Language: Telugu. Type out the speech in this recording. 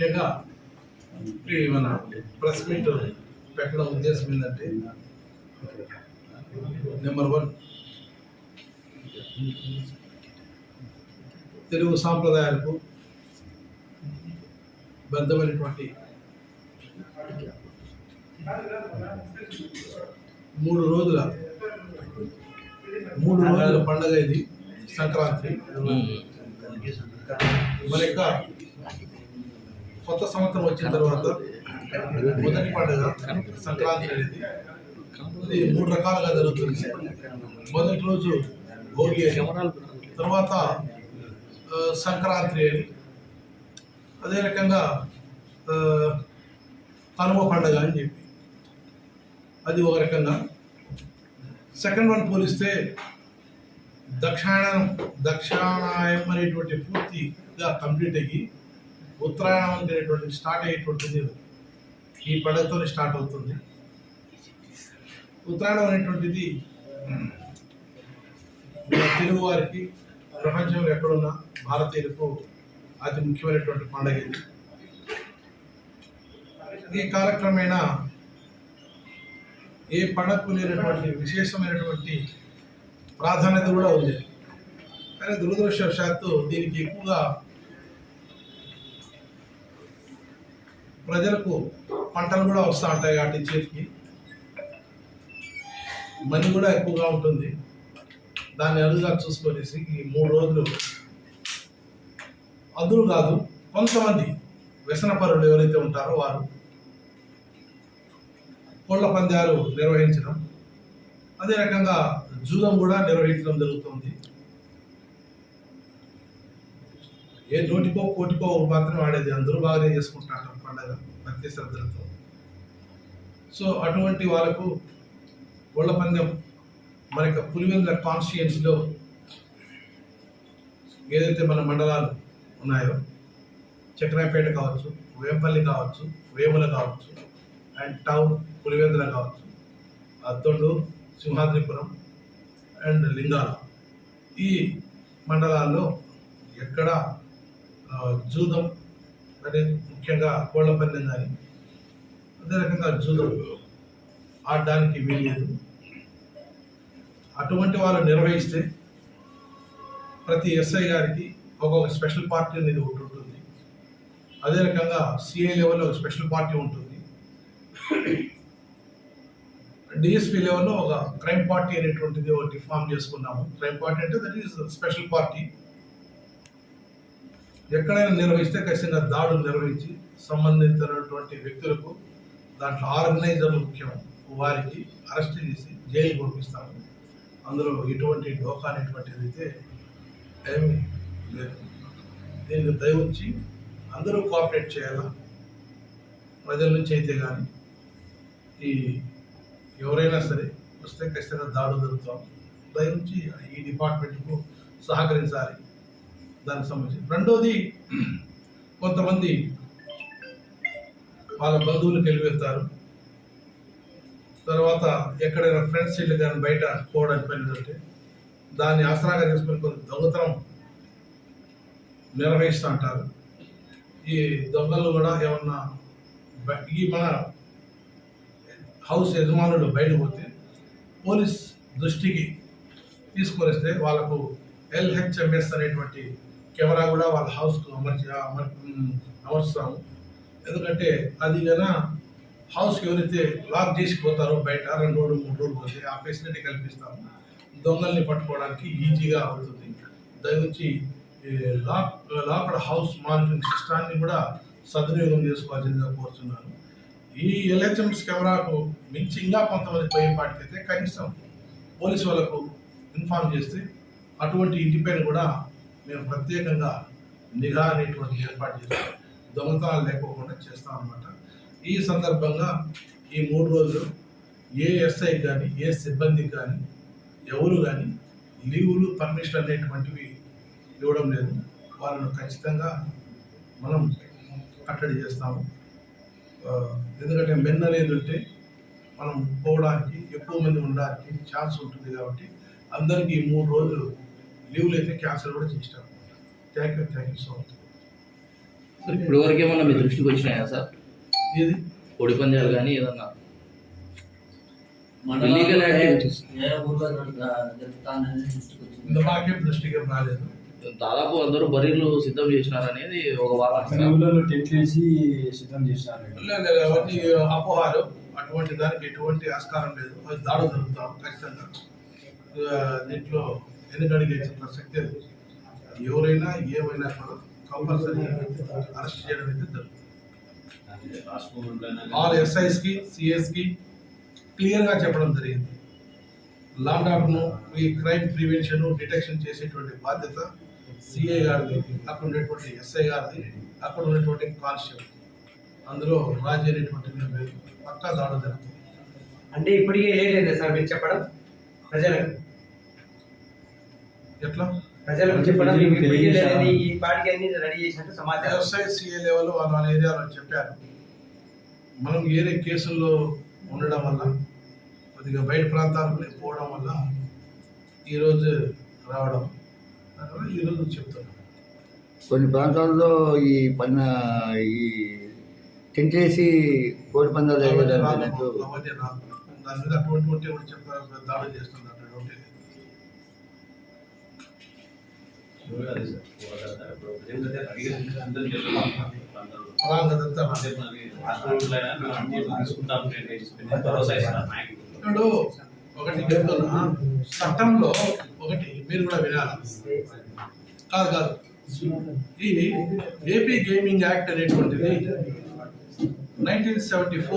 ముఖ్యంగా మన ప్రెస్ మీట్ పెట్టడం ఉద్దేశం ఏంటంటే నెంబర్ వన్ తెలుగు సాంప్రదాయాలకు బద్ధమైనటువంటి మూడు రోజుల మూడు రోజుల పండగ ఇది సంక్రాంతి. మన యొక్క కొత్త సంవత్సరం వచ్చిన తర్వాత మొదటి పండుగ సంక్రాంతి అనేది ఇది మూడు రకాలుగా జరుగుతుంది. మొదటి రోజు భోగి తర్వాత సంక్రాంతి అని అదే రకంగా కనుమ పండుగ అని చెప్పి. అది ఒక రకంగా. సెకండ్ వన్ పోలిస్తే దక్షిణాయనం దక్షిణాయం అనేటువంటి పూర్తిగా కంప్లీట్ అయ్యి ఉత్తరాయణం అనేటువంటి స్టార్ట్ అయ్యేటువంటిది ఈ పండుగతో స్టార్ట్ అవుతుంది. ఉత్తరాయణం అనేటువంటిది తెలుగు వారికి ప్రపంచంలో ఎక్కడున్న భారతీయులకు అతి ముఖ్యమైనటువంటి పండుగ ఇది. ఈ కాలక్రమేణా ఏ పండగకు లేనటువంటి విశేషమైనటువంటి ప్రాధాన్యత కూడా ఉంది. కానీ దురదృష్టవశాత్తు దీనికి ఎక్కువగా ప్రజలకు పంటలు కూడా వస్తూ ఉంటాయి వాటి చేతికి. మనీ కూడా ఎక్కువగా ఉంటుంది. దాన్ని అదుగా చూసుకొనేసి ఈ మూడు రోజులు అందరూ కాదు కొంతమంది వ్యసనపరులు ఎవరైతే ఉంటారో వారు కోళ్ళ పందాలు నిర్వహించడం అదే రకంగా జూదం కూడా నిర్వహించడం జరుగుతుంది. ఏ నోటికో కోటికో మాత్రం ఆడేది. అందరూ బాగానే చేసుకుంటున్నారు పండగ భక్తి శ్రద్ధలతో. సో అటువంటి వాళ్ళకు కోళ్ళ పందెం మన యొక్క పులివెందుల కాన్స్టిట్యుయెన్సీలో ఏదైతే మన మండలాలు ఉన్నాయో చక్రాయపేట కావచ్చు వేంపల్లి కావచ్చు వేముల కావచ్చు అండ్ టౌన్ పులివెందుల కావచ్చు అద్దొండూరు సింహాద్రిపురం అండ్ లింగాల ఈ మండలాల్లో ఎక్కడ జూదం అనేది ముఖ్యంగా కోళ్ళ పందెం కానీ అదే రకంగా జూదం ఆడడానికి వీల్లేదు. అటువంటి వాళ్ళు నిర్వహిస్తే ప్రతి ఎస్ఐ గారికి ఒక్కొక్క స్పెషల్ పార్టీ అనేది ఒకటి ఉంటుంది. అదే రకంగా సిఐ లెవెల్లో ఒక స్పెషల్ పార్టీ ఉంటుంది. డిఎస్పీ లెవెల్లో ఒక క్రైమ్ పార్టీ అనేటువంటిది ఒకటి ఫామ్ చేసుకున్నాము. క్రైమ్ పార్టీ అంటే దట్ ఈస్ స్పెషల్ పార్టీ. ఎక్కడైనా నిర్వహిస్తే ఖచ్చితంగా దాడులు నిర్వహించి సంబంధించినటువంటి వ్యక్తులకు దాంట్లో ఆర్గనైజర్లు ముఖ్యం. వారికి అరెస్ట్ చేసి జైలు పంపిస్తాము అందులో ఎటువంటి డోకా అనేటువంటిది అయితే ఏమి లేదు. దీనికి దయవచ్చి అందరూ కోఆపరేట్ చేయాలా? ప్రజల నుంచి అయితే కానీ ఈ ఎవరైనా సరే వస్తే ఖచ్చితంగా దాడులు జరుగుతాం. దయవుంచి ఈ డిపార్ట్మెంట్కు సహకరించాలి. దానికి సంబంధించి. రెండోది కొంతమంది వాళ్ళ బంధువులకు వెళ్ళిపోతారు తర్వాత ఎక్కడైనా ఫ్రెండ్స్ ఇల్లు కానీ బయట పోవడానికి వెళ్ళినట్టే. దాన్ని ఆసరాగా తీసుకొని కొంత దొంగతనం నిర్వహిస్తూ అంటారు. ఈ దొంగలు కూడా ఏమన్నా ఈ మన హౌస్ యజమానులు బయట పోతే పోలీస్ దృష్టికి తీసుకొని వస్తే వాళ్ళకు ఎల్హెచ్ఎంఎస్ అనేటువంటి కెమెరా కూడా వాళ్ళ హౌస్కు అమర్చి అమర్ ఉమ్, ఎందుకంటే అది కన్నా హౌస్కి ఎవరైతే లాక్ చేసి పోతారో బయట రెండు రోజులు మూడు రోజులు పోతే ఆ ఫెసిలిటీ కల్పిస్తాము దొంగల్ని పట్టుకోవడానికి ఈజీగా అవుతుంది. దయవుంచి ఈ లాక్ లాక్డ్ హౌస్ మానిటరింగ్ సిస్టాన్ని కూడా సద్వినియోగం చేసుకోవాల్సిందిగా కోరుతున్నాను. ఈ ఎల్హెచ్ఎంఎస్ కెమెరాకు మించి ఇంకా కొంతమంది పోయేపాటికైతే కనీసం పోలీసు వాళ్ళకు ఇన్ఫార్మ్ చేస్తే అటువంటి ఇంటిపైన కూడా మేము ప్రత్యేకంగా నిఘా అనేటువంటి ఏర్పాటు చేస్తాం దొంగతనాలు లేకోకుండా చేస్తాం అన్నమాట. ఈ సందర్భంగా ఈ మూడు రోజులు ఏ ఎస్ఐ కానీ ఏ సిబ్బందికి కానీ ఎవరు కానీ లీవులు పర్మిషన్ అనేటువంటివి ఇవ్వడం లేదు. వాళ్ళను ఖచ్చితంగా మనం కట్టడి చేస్తాము. ఎందుకంటే మెన్ అనేది ఉంటే మనం పోవడానికి ఎక్కువ మంది ఉండడానికి ఛాన్స్ ఉంటుంది కాబట్టి అందరికీ మూడు రోజులు లీవ్లు అయితే క్యాన్సిల్ కూడా చేసినాం thank you thank you so much. Sir వరకు ఏమన్నా మీ దృష్టికి వచ్చినాయా సార్? ఇది కోడి పందాలు కానీ ఏదన్నా? దృష్టికి మాకేం రాలేదు. దాదాపు అందరూ బరీలు సిద్ధం చేసినారనేది ఒక. ఊళ్ళలో టెంట్లు వేసి సిద్ధం చేస్తారు లేదు, లేదు, అవన్నీ అపోహాలు అటువంటి దానికి ఎటువంటి ఆస్కారం లేదు. అది దాడు జరుగుతాం ఖచ్చితంగా. దీంట్లో వెనుకడిగే ప్రసక్తి లేదు ఎవరైనా ఏమైనా కూడా కంపల్సరీ అరెస్ట్ చేయడం అయితే జరుగుతుంది. ఆల్ ఎస్ఐస్కి సిఎస్కి క్లియర్గా చెప్పడం జరిగింది. లాండ్ ఈ క్రైమ్ ప్రివెన్షన్ డిటెక్షన్ చేసేటువంటి బాధ్యత సిఐ గారిది. అక్కడ ఉండేటువంటి ఎస్ఐ గారిది. అక్కడ ఉన్నటువంటి కానిస్టేబుల్. అందులో రాజీ అనేటువంటి పక్కా దాడు జరుగుతుంది అంటే ఇప్పటికే లేట్ సార్ మీరు చెప్పడం? ప్రజలకు? ఎట్లా? ప్రజలకు చెప్పడం ఈ పాటికి అన్ని రెడీ చేసినట్టు సమాచారం. ఎస్ఐ సిఐ లెవెల్ వాళ్ళ వాళ్ళ ఏరియాలో చెప్పారు. మనం ఏరే కేసుల్లో ఉండడం వల్ల కొద్దిగా బయట ప్రాంతాలకు పోవడం వల్ల ఈరోజు రావడం. దానివల్ల ఈరోజు చెప్తున్నాం. కొన్ని ప్రాంతాల్లో ఈ పన్న ఈ టెంట్ వేసి కోడి పందాలు. దాని మీద అటువంటి దాడులు చేస్తున్నారు అటువంటి ఇప్పుడు ఒకటి చెప్తున్నా. చట్టంలో ఒకటి మీరు కూడా వినాలి? కాదు కాదు. ఈ ఏపీ గేమింగ్ యాక్ట్ అనేటువంటిది నైన్టీన్ సెవెంటీ ఫోర్